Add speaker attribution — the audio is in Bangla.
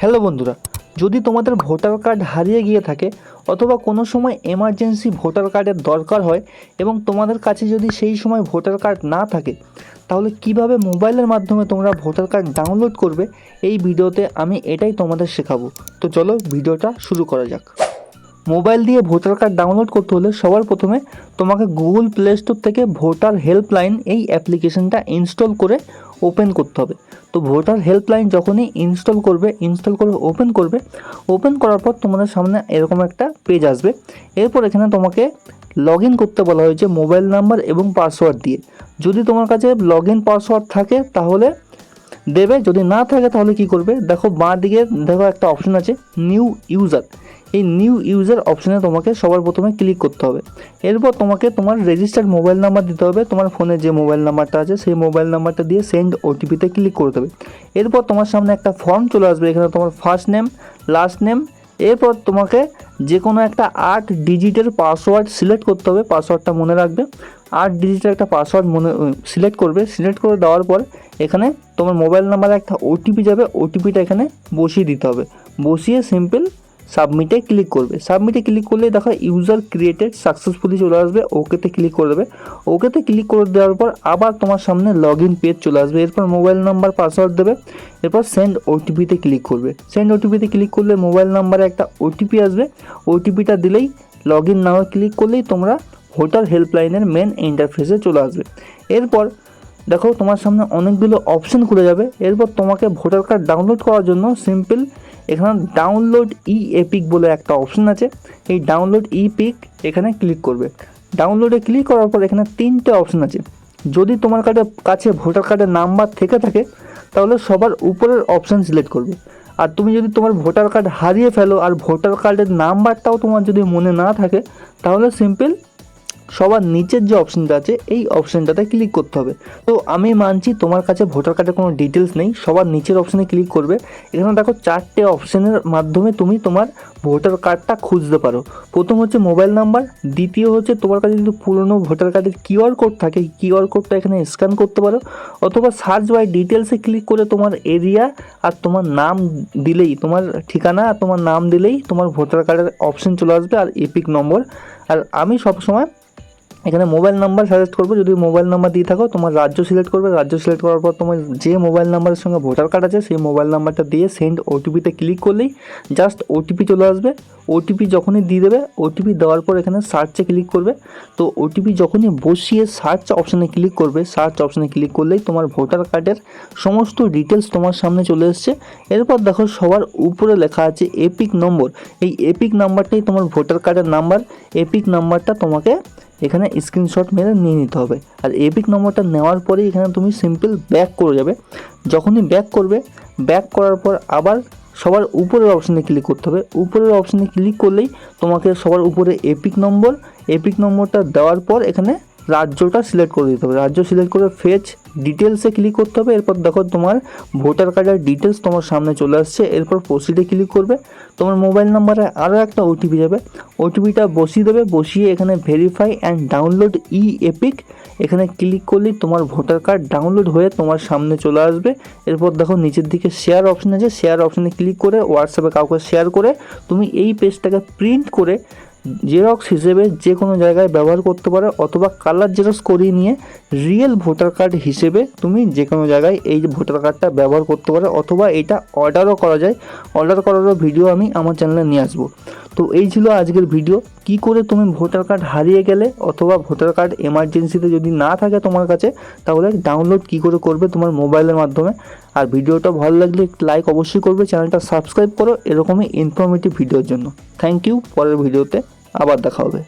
Speaker 1: হ্যালো বন্ধুরা, যদি তোমাদের ভোটার কার্ড হারিয়ে গিয়ে থাকে অথবা কোনো সময় এমার্জেন্সি ভোটার কার্ডের দরকার হয় এবং তোমাদের কাছে যদি সেই সময় ভোটার কার্ড না থাকে, তাহলে কীভাবে মোবাইলের মাধ্যমে তোমরা ভোটার কার্ড ডাউনলোড করবে, এই ভিডিওতে আমি এটাই তোমাদের শেখাবো। তো চলো ভিডিওটা শুরু করা যাক। মোবাইল দিয়ে ভোটার কার্ড ডাউনলোড করতে হলে সবার প্রথমে তোমাকে গুগল প্লে স্টোর থেকে ভোটার হেল্পলাইন এই অ্যাপ্লিকেশনটা ইনস্টল করে ওপেন করতে হবে। তো ভোটার হেল্পলাইন যখনই ইনস্টল করবে ইনস্টল করে ওপেন করবে ওপেন করার পর তোমাদের সামনে এরকম একটা পেজ আসবে। এরপর এখানে তোমাকে লগ ইন করতে বলা হয়েছে মোবাইল নাম্বার এবং পাসওয়ার্ড দিয়ে। যদি তোমার কাছে লগ ইন পাসওয়ার্ড থাকে, তাহলে দেবে। যদি না থাকে, তাহলে কি করবে? দেখো বাঁ দিকে দেখো একটা অপশন আছে নিউ ইউজার এই নিউ ইউজার অপশনে তোমাকে সবার প্রথমে ক্লিক করতে হবে। এরপর তোমাকে তোমার রেজিস্টার্ড মোবাইল নাম্বার দিতে হবে। তোমার ফোনে যে মোবাইল নাম্বারটা আছে, সেই মোবাইল নাম্বারটা দিয়ে সেন্ড ওটিপিতে ক্লিক করতে হবে এরপর তোমার সামনে একটা ফর্ম চলে আসবে, এখানে তোমার ফার্স্ট নেম লাস্ট নেম এরপর তোমাকে যে কোনো একটা আট ডিজিটের পাসওয়ার্ড সিলেক্ট করতে হবে পাসওয়ার্ডটা মনে রাখবে। আট ডিজিটের একটা পাসওয়ার্ড মনে সিলেক্ট করবে। সিলেক্ট করে দেওয়ার পর এখানে তোমার মোবাইল নাম্বারে একটা ওটিপি যাবে। ওটিপিটা এখানে বসিয়ে দিতে হবে। বসিয়ে সিম্পল সাবমিটে ক্লিক করবে। সাবমিটে ক্লিক করলে দেখো ইউজার ক্রিয়েটেড সাকসেসফুলি চলে আসবে ওকেতে ক্লিক করে দেবে। ওকেতে ক্লিক করে দেওয়ার পর আবার তোমার সামনে লগ ইন পেজ চলে আসবে। এরপর মোবাইল নাম্বার পাসওয়ার্ড দেবে। এরপর সেন্ড ওটিপিতে ক্লিক করবে। সেন্ড ওটিপিতে ক্লিক করলে মোবাইল নাম্বারে একটা ওটিপি আসবে। ওটিপিটা দিলেই লগ ইন নাও ক্লিক করলেই তোমরা ভোটার হেল্পলাইনের মেন ইন্টারফেসে চলে আসবে। এরপর দেখো তোমার সামনে অনেকগুলো অপশন খুলে যাবে। এরপর তোমাকে ভোটার কার্ড ডাউনলোড করার জন্য সিম্পল এখানে ডাউনলোড ই এপিক বলে একটা অপশন আছে। এই ডাউনলোড ই পিক এখানে ক্লিক করবে। ডাউনলোডে ক্লিক করার পর এখানে তিনটে অপশন আছে। যদি তোমার কার্ডে কাছে ভোটার কার্ডের নাম্বার থেকে থাকে, তাহলে সবার উপরের অপশান সিলেক্ট করবে। আর তুমি যদি তোমার ভোটার কার্ড হারিয়ে ফেলো আর ভোটার কার্ডের নাম্বারটাও তোমার যদি মনে না থাকে, তাহলে সিম্পল সবার নিচের যে অপশনটা আছে, এই অপশনটাতে ক্লিক করতে হবে। তো আমি মানছি তোমার কাছে ভোটার কার্ডের কোনো ডিটেলস নেই, সবার নিচের অপশনে ক্লিক করবে। এখানে দেখো চারটে অপশনের মাধ্যমে তুমি তোমার ভোটার কার্ডটা খুঁজতে পারো। প্রথম হচ্ছে মোবাইল নাম্বার দ্বিতীয় হচ্ছে তোমার কাছে যদি পুরনো ভোটার কার্ডের কিউআর কোড থাকে কিউআর কোডটা এখানে স্ক্যান করতে পারো। অথবা সার্চ বাই ডিটেলসে ক্লিক করে তোমার এরিয়া আর তোমার নাম দিলেই, তোমার ঠিকানা আর তোমার নাম দিলেই তোমার ভোটার কার্ডের অপশন চলে আসবে আর এপিক নম্বর আর আমি সবসময় এখানে মোবাইল নাম্বার সাজেস্ট করব। যদি মোবাইল নাম্বার দিয়ে থাকো, তোমার রাজ্য সিলেক্ট করবে। রাজ্য সিলেক্ট করার পর তোমার যে মোবাইল নাম্বারের সঙ্গে ভোটার কার্ড আছে, সেই মোবাইল নাম্বারটা দিয়ে সেন্ড ওটিপিতে ক্লিক করলেই জাস্ট ওটিপি চলে আসবে। ওটিপি যখনই দিয়ে দেবে ওটিপি দেওয়ার পর এখানে সার্চে ক্লিক করবে। তো ওটিপি যখনই বসিয়ে সার্চ অপশানে ক্লিক করবে সার্চ অপশানে ক্লিক করলেই তোমার ভোটার কার্ডের সমস্ত ডিটেলস তোমার সামনে চলে এসছে। এরপর দেখো সবার উপরে লেখা আছে এপিক নম্বর এই এপিক নাম্বারটাই তোমার ভোটার কার্ডের নাম্বার এপিক নাম্বারটা তোমাকে এখানে স্ক্রিনশট মেরে নিয়ে নিতে হবে। আর এপিক নম্বরটা নেওয়ার পরে এখানে তুমি সিম্পল ব্যাক করে যাবে। যখনই ব্যাক করবে ব্যাক করার পর আবার সবার উপরের অপশানে ক্লিক করতে হবে। উপরের অপশানে ক্লিক করলেই তোমাকে সবার উপরে এপিক নম্বর এপিক নম্বরটা দেওয়ার পর এখানে রাজ্যটা সিলেক্ট করে দিতে হবে। রাজ্য সিলেক্ট করে ফেচ ডিটেলসে ক্লিক করতে হবে। এরপর দেখো তোমার ভোটার কার্ডের ডিটেলস তোমার সামনে চলে আসছে। এরপর প্রসিডে ক্লিক করবে। তোমার মোবাইল নাম্বারে আরও একটা ওটিপি যাবে। ওটিপিটা বসিয়ে দেবে। বসিয়ে এখানে verify and download e EPIC এখানে ক্লিক করলেই তোমার ভোটার কার্ড ডাউনলোড হয়ে তোমার সামনে চলে আসবে। এরপর দেখো নিচের দিকে শেয়ার অপশন আছে। শেয়ার অপশানে ক্লিক করে হোয়াটসঅ্যাপে কাউকে শেয়ার করে তুমি এই পেজটাকে প্রিন্ট করে জেরক্স হিসেবে যে কোনো জায়গায় ব্যবহার করতে পারো, অথবা কালার জেরক্স করিয়ে নিয়ে রিয়েল ভোটার কার্ড হিসেবে তুমি যে কোনো জায়গায় এই ভোটার কার্ডটা ব্যবহার করতে পারো, অথবা এটা অর্ডারও করা যায়। অর্ডার করারও ভিডিও আমি আমার চ্যানেলে নিয়ে আসব। তো এই ছিল আজকের ভিডিও কি করে তুমি ভোটার কার্ড হারিয়ে গেলে, অথবা ভোটার কার্ড এমার্জেন্সিতে যদি না থাকে তোমার কাছে, তাহলে ডাউনলোড কি করে করবে তোমার মোবাইলের মাধ্যমে। আর ভিডিওটা ভালো লাগলে লাইক অবশ্যই করবে চ্যানেলটা সাবস্ক্রাইব করো, এরকমই ইনফরমেটিভ ভিডিওর জন্য। থ্যাংক ইউ পরের ভিডিওতে আবার দেখা হবে।